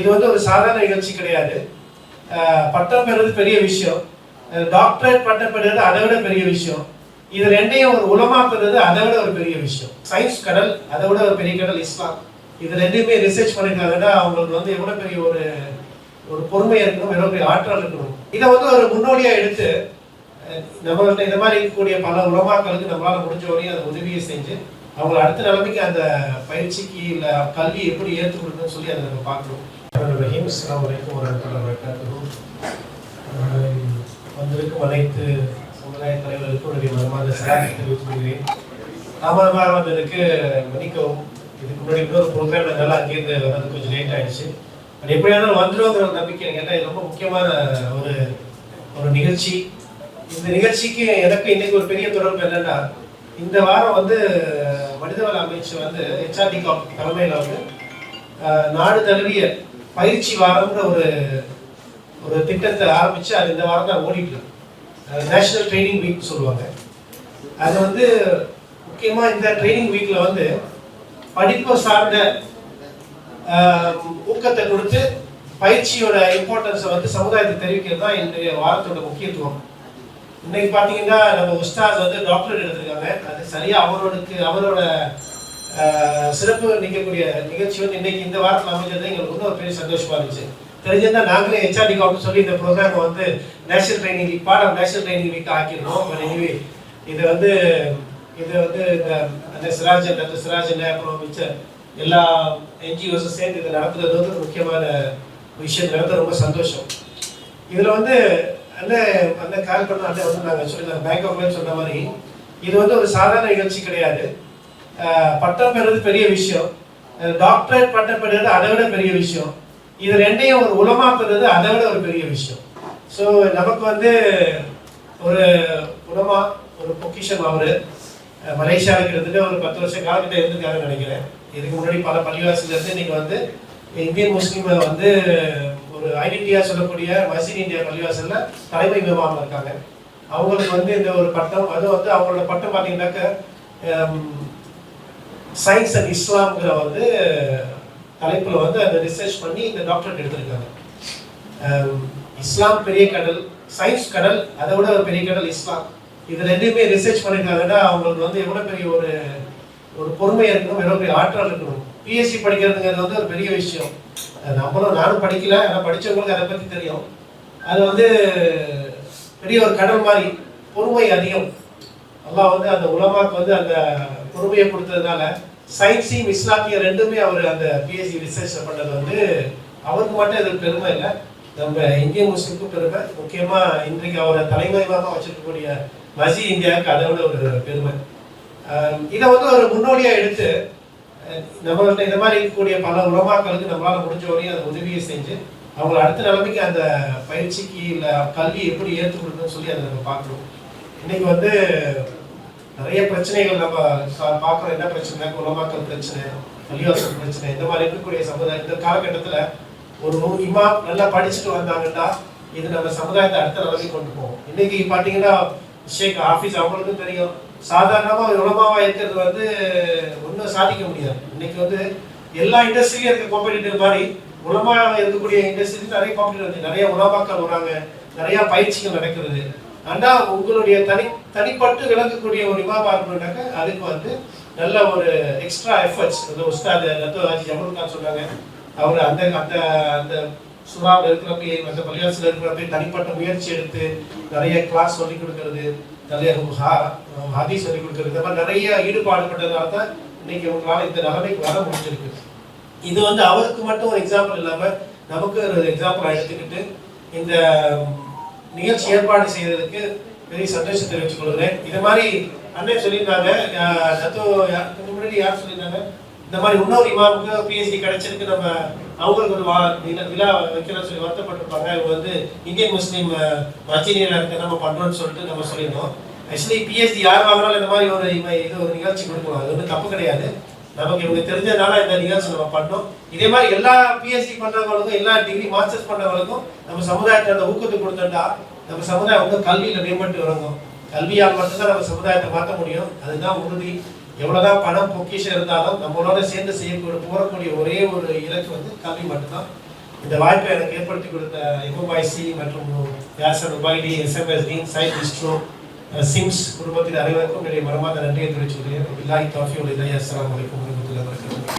இது வந்து ஒரு சாதாரண நிகழ்ச்சி கிடையாது. பட்டம் பெறுவது பெரிய விஷயம். டாக்டரேட் பட்டம் பெறுவது அதை விட பெரிய விஷயம். இது ரெண்டையும் ஒரு உலமா பெறுவது அதை விட ஒரு பெரிய விஷயம். சயின்ஸ் கடல் அதை விட ஒரு பெரிய கடல் இஸ்லாம். இது ரெண்டையுமே ரிசர்ச் பண்ணிருக்காங்கன்னா அவங்களுக்கு வந்து எவ்வளவு பெரிய ஒரு ஒரு பொறுமை இருக்கணும் எவ்வளவு பெரிய ஆற்றல் இருக்கணும். இதை வந்து ஒரு முன்னோடியா எடுத்து நம்ம இந்த மாதிரி இருக்கக்கூடிய பல உலமாக்களுக்கு நம்மளால முடிஞ்ச வரையும் அதை உதவியை செஞ்சு அவங்கள அடுத்த நிலைமைக்கு அந்த பயிற்சிக்கு இல்லை கல்வி எப்படி ஏற்று கொடுக்கணும்னு சொல்லி அதை நம்ம பார்க்கணும். ரஹீம் அஸ்லாம் அலைக்கும் வரஹ்மத்துல்லாஹி வபரகாத்துஹு. வந்திருக்கும் அனைத்து சமுதாய தலைவர்களுக்கும் என்னுடைய மனமார்ந்த சலாத்தை தெரிவித்துக் கொள்கிறேன். தாமதமாக வந்ததுக்கு மன்னிக்கவும். இதுக்கு முன்னாடி இன்னொரு ப்ரோக்ராம் நல்லா அங்கேருந்து வர்றது கொஞ்சம் லேட் ஆயிடுச்சு. அது எப்படியாவது இருந்தாலும் ஒரு நம்பிக்கை எனக்கு. கேட்டால் இது ரொம்ப முக்கியமான ஒரு ஒரு நிகழ்ச்சி. இந்த நிகழ்ச்சிக்கு எனக்கு இன்னைக்கு ஒரு பெரிய தொடர்பு என்னன்னா இந்த வாரம் வந்து மனிதவள அமைச்சர் வந்து ஹெச்ஆர்டி தலைமையில் வந்து நாடு தழுவிய பயிற்சி வாரம்ன்ற ஒரு ஒரு திட்டத்தை ஆரம்பித்து அது இந்த வாரம் தான் ஓடிட்டு இருக்கு. நேஷனல் ட்ரைனிங் வீக் சொல்லுவாங்க. அது வந்து முக்கியமாக இந்த ட்ரைனிங் வீக்கில் வந்து படிப்பு சார்ந்த ஊக்கத்தை கொடுத்து பயிற்சியோட இம்பார்ட்டன்ஸை வந்து சமுதாயத்துக்கு தெரிவிக்கிறது தான் இன்றைய வாரத்தோட முக்கியத்துவம். இன்னைக்கு பார்த்தீங்கன்னா நம்ம உஸ்தாத் வந்து டாக்டர் எடுத்திருக்காங்க. அது சரியாக அவரோடக்கு அவரோட சிறப்பு நிற்கக்கூடிய நிகழ்ச்சி வந்து இன்னைக்கு இந்த வாரத்தில் அமைஞ்சது. எங்களுக்கு இன்னும் ஒரு பெரிய சந்தோஷமா இருந்துச்சு. தெரிஞ்சிருந்தா நாங்களே ஹெச்ஆர்டி அப்படின்னு சொல்லி இந்த ப்ரோக்ராம் வந்து national training week part of national training week ஆக்கிருக்கோம் இது வந்து இது வந்து இந்த அந்த சிராஜன் டாக்டர் சிராஜன் அப்புறம் மிச்ச எல்லா என்ஜிஓஸும் சேர்ந்து இதை நடத்துறது வந்து ஒரு முக்கியமான விஷயம். நடத்த ரொம்ப சந்தோஷம். இதில் வந்து அண்ணன் அந்த கால் பண்ண அண்ணன் வந்து நாங்கள் சொல்லி பேங்க் ஆஃப் சொன்ன மாதிரி இது வந்து ஒரு சாதாரண நிகழ்ச்சி கிடையாது. பட்டம் பெறுறது பெரிய விஷயம். டாக்டரேட் பட்டம் பெறுறது அதை விட பெரிய விஷயம். இது ரெண்டையும் ஒரு உலமா பெறுறது அதை விட ஒரு பெரிய விஷயம். ஸோ நமக்கு வந்து ஒரு உலமா ஒரு பொக்கிஷம் அவர். அஹ் மலேசியாவில் கிட்டத்தட்ட ஒரு பத்து வருஷம் காலக்கிட்ட இருந்திருக்காருன்னு நினைக்கிறேன். இதுக்கு முன்னாடி பல பள்ளிவாசிலிருந்து இன்னைக்கு வந்து இந்தியன் முஸ்லீமை வந்து ஒரு ஐடென்டிட்டியா சொல்லக்கூடிய மசீன் இந்தியா பள்ளிவாசலில் தலைமை விமானம் இருக்காங்க. அவங்களுக்கு வந்து இந்த ஒரு பட்டம் அது வந்து அவங்களோட பட்டம் பார்த்தீங்கன்னாக்க சயின்ஸ் அண்ட் இஸ்லாம்ங்கிற வந்து தலைப்பில் வந்து அந்த ரிசர்ச் பண்ணி இந்த டாக்டரேட் எடுத்திருக்காங்க. இஸ்லாம் பெரிய கடல் சயின்ஸ் கடல் அதை விட ஒரு பெரிய கடல் இஸ்லாம் இது ரெண்டுமே ரிசர்ச் பண்ணியிருக்காங்கன்னா அவங்களுக்கு வந்து எவ்வளோ பெரிய ஒரு ஒரு பொறுமை இருக்கணும் எவ்வளோ பெரிய ஆற்றல் இருக்கணும். பிஎஸ்சி படிக்கிறதுங்கிறது வந்து ஒரு பெரிய விஷயம். நம்மளும் நானும் படிக்கல ஆனால் படித்தவங்களுக்கு அதை பற்றி தெரியும். அது வந்து பெரிய ஒரு கடல் மாதிரி பொறுமை அதிகம். அல்லாஹ் வந்து அந்த உலமாக்கு வந்து அந்த பொறுமையை கொடுத்ததுனால சயின்ஸையும் இஸ்லாமியம் ரெண்டுமே அவர் அந்த பிஎஸ்சி ரிசர்ச் பண்ணது வந்து அவருக்கு மட்டும் இது பெருமை இல்லை. நம்ம இந்திய முஸ்லீமுக்கும் பெருமை. முக்கியமாக இன்றைக்கு அவரை தலைமையாக வச்சிருக்கக்கூடிய மசி இந்தியாவுக்கு அதை விட ஒரு பெருமை. இதை வந்து ஒரு முன்னோடியாக எடுத்து அஹ் நம்மள்ட்ட இந்த மாதிரி இருக்கக்கூடிய பல உலமாக்களுக்கு நம்மளால் முடிஞ்ச வரையும் அந்த உதவியை செஞ்சு அவங்கள அடுத்த நிலைமைக்கு அந்த பயிற்சிக்கு இல்லை கல்வி எப்படி ஏற்று கொடுக்கணும்னு சொல்லி அதை நம்ம பார்க்கணும். இன்னைக்கு வந்து நிறைய பிரச்சனைகள் நம்ம பார்க்குறோம். என்ன பிரச்சனை? குணமாக்கல் பிரச்சனை பள்ளிவாசல் பிரச்சனை இந்த மாதிரி இருக்கக்கூடிய சமுதாயம் இந்த காலகட்டத்தில் ஒரு நூறு இமாம் நல்லா படிச்சுட்டு வந்தாங்கன்னா இது நம்ம சமுதாயத்தை அடுத்த நிலைமைக்கு கொண்டு போகும். இன்னைக்கு பார்த்தீங்கன்னா ஷேக் ஆஃபீஸ் அவங்களுக்கும் தெரியும். சாதாரணமாக உணவாக இருக்கிறது வந்து ஒன்றும் சாதிக்க முடியாது. இன்னைக்கு வந்து எல்லா இண்டஸ்ட்ரியும் இருக்க காம்படிட்டர் மாதிரி. உணவாக இருக்கக்கூடிய இண்டஸ்ட்ரி நிறைய காம்படிட்டர் நிறைய உணவாக்கள் வராங்க. நிறைய பயிற்சிகள் நடக்கிறது. ஆனால் உங்களுடைய தனி தனிப்பட்டு விளங்கக்கூடிய ஒரு இமாமா இருக்கணும்னாக்க அதுக்கு வந்து நல்ல ஒரு எக்ஸ்ட்ரா எஃபர்ட்ஸ் அந்த உஸ்தாது லத்தோ ஹாஜி ஜமருல் சொன்னாங்க. அவர் அந்த அந்த அந்த சுறாவில் இருக்கிறப்ப அந்த பள்ளிவாசல் இருக்கிறப்ப தனிப்பட்ட முயற்சி எடுத்து நிறைய கிளாஸ் சொல்லிக் கொடுக்கறது நிறைய ஹதி சொல்லி கொடுக்கறது. இந்த மாதிரி நிறைய ஈடுபாடு பட்டதால தான் இன்னைக்கு உங்களால் இந்த நிலைமைக்கு வர முடிஞ்சிருக்கு. இது வந்து அவருக்கு மட்டும் ஒரு எக்ஸாம்பிள் இல்லாமல் நமக்கு ஒரு எக்ஸாம்பிள் எடுத்துக்கிட்டு இந்த நிகழ்ச்சி ஏற்பாடு செய்ததுக்கு பெரிய சந்தோஷம் தெரிவித்துக் கொள்கிறேன் இது மாதிரி அண்ணன் சொல்லியிருந்தாங்க தத்துவ நத்தோ முன்னாடி யார் சொல்லியிருந்தாங்க? இந்த மாதிரி இன்னொரு இமாமுக்கு பிஎஸ்சி கிடைச்சிருக்கு நம்ம அவங்களுக்கு ஒரு வா- விழா- வைக்கணும்னு சொல்லி வருத்தப்பட்டிருப்பாங்க. இவங்க வந்து இந்தியன் முஸ்லீம் மச்சினியர் இருக்க நம்ம பண்ணுறோம்னு சொல்லிட்டு நம்ம சொல்லியிருந்தோம். ஆக்சுவலி பிஎஸ்சி யார் வாங்கினாலும் இந்த மாதிரி ஒரு இது ஒரு நிகழ்ச்சி கொடுக்கணும். அது ஒன்றும் தப்பு கிடையாது. நமக்கு இவங்க தெரிஞ்சதுனால இந்த நிகழ்ச்சி நம்ம பண்ணோம். இதே மாதிரி எல்லா பிஎஸ்சி பண்றவங்களுக்கும் எல்லா டிகிரி மாஸ்டர்ஸ் பண்றவங்களுக்கும் நம்ம சமுதாயத்தை அந்த ஊக்கத்தை கொடுத்துட்டா நம்ம சமுதாயம் வந்து கல்வியில மேம்பட்டு வரணும் கல்வியால் மட்டும்தான் நம்ம சமுதாயத்தை மாற்ற முடியும். அதுதான் உறுதி. எவ்வளவுதான் பணம் பொக்கிஷம் இருந்தாலும் நம்மளோட சேர்ந்து செய்யக்கூடிய போறக்கூடிய ஒரே ஒரு இலக்கு வந்து கல்வி மட்டும்தான். இந்த வாய்ப்பை எனக்கு ஏற்படுத்தி கொடுத்த எம்ஓஐசி மற்றும் யாசர் உபாய்டி எஸ்எம்எஸ் டீன் சைட் இஸ்ட்ரோ Uh, சிம்ஸ் குடும்பத்தின் அனைவருக்கும் என்னுடைய மனமார்ந்த நன்றியை தெரிவிச்சுக்கிறேன். இல்லாஹி தாஃபி உலக அஸ்ஸலாமு அலைக்கும் வரஹ்மத்துல்லாஹி வபரகாத்துஹு